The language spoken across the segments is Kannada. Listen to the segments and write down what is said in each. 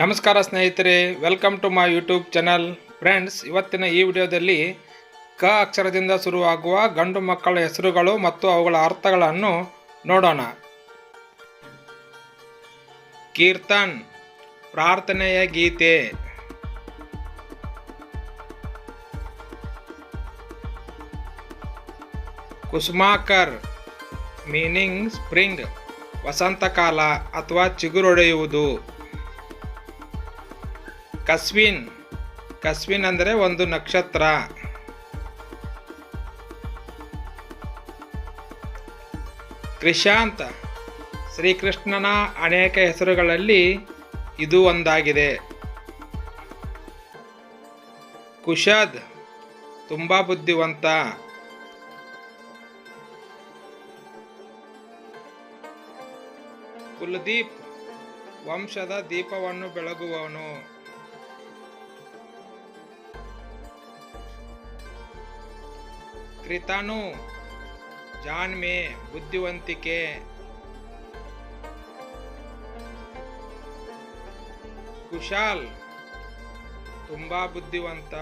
ನಮಸ್ಕಾರ ಸ್ನೇಹಿತರೆ welcome to my YouTube channel friends ಇವತ್ತಿನ ಈ ವಿಡಿಯೋದಲ್ಲಿ ಕ ಅಕ್ಷರದಿಂದ ಶುರುವಾಗುವ ಗಂಡು ಮಕ್ಕಳ ಹೆಸರುಗಳು ಮತ್ತು ಅವುಗಳ ಅರ್ಥಗಳನ್ನು ನೋಡೋಣ. ಕೀರ್ತನ್, ಪ್ರಾರ್ಥನೆಯ ಗೀತೆ. ಕುಸುಮಾಕರ್ ಮೀನಿಂಗ್ ಸ್ಪ್ರಿಂಗ್ ವಸಂತಕಾಲ ಅಥವಾ ಚಿಗುರೊಡೆಯುವುದು. ಕಸ್ವಿನ್. ಕಸ್ವಿನ್ ಅಂದರೆ ಒಂದು ನಕ್ಷತ್ರ. ಕ್ರಿಶಾಂತ್. ಶ್ರೀಕೃಷ್ಣನ ಅನೇಕ ಹೆಸರುಗಳಲ್ಲಿ ಇದು ಒಂದಾಗಿದೆ. ಕುಶದ್. ತುಂಬ ಬುದ್ಧಿವಂತ. ಕುಲದೀಪ್. ವಂಶದ ದೀಪವನ್ನು ಬೆಳಗುವವನು. ಕೃತಾನು ಜಾಣ್ಮೆ ಬುದ್ಧಿವಂತಿಕೆ ಕುಶಾಲ್ ತುಂಬಾ ಬುದ್ಧಿವಂತ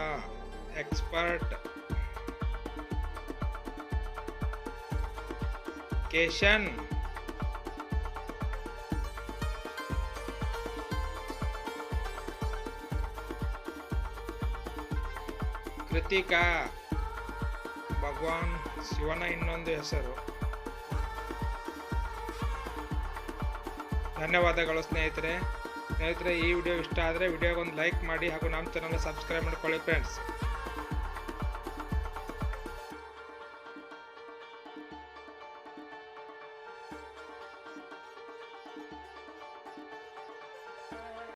ಎಕ್ಸ್ಪರ್ಟ್ ಕೇಶನ್ ಕೃತಿಕಾ ಭಗವಾನ್ ಶಿವನ ಇನ್ನೊಂದು ಹೆಸರು. ಧನ್ಯವಾದಗಳು ಸ್ನೇಹಿತರೆ. ಸ್ನೇಹಿತರೆ, ಈ ವಿಡಿಯೋ ಇಷ್ಟ ಆದರೆ ವಿಡಿಯೋಗೊಂದು ಲೈಕ್ ಮಾಡಿ ಹಾಗೂ ನಮ್ಮ ಚಾನಲ್ ಸಬ್ಸ್ಕ್ರೈಬ್ ಮಾಡ್ಕೊಳ್ಳಿ ಫ್ರೆಂಡ್ಸ್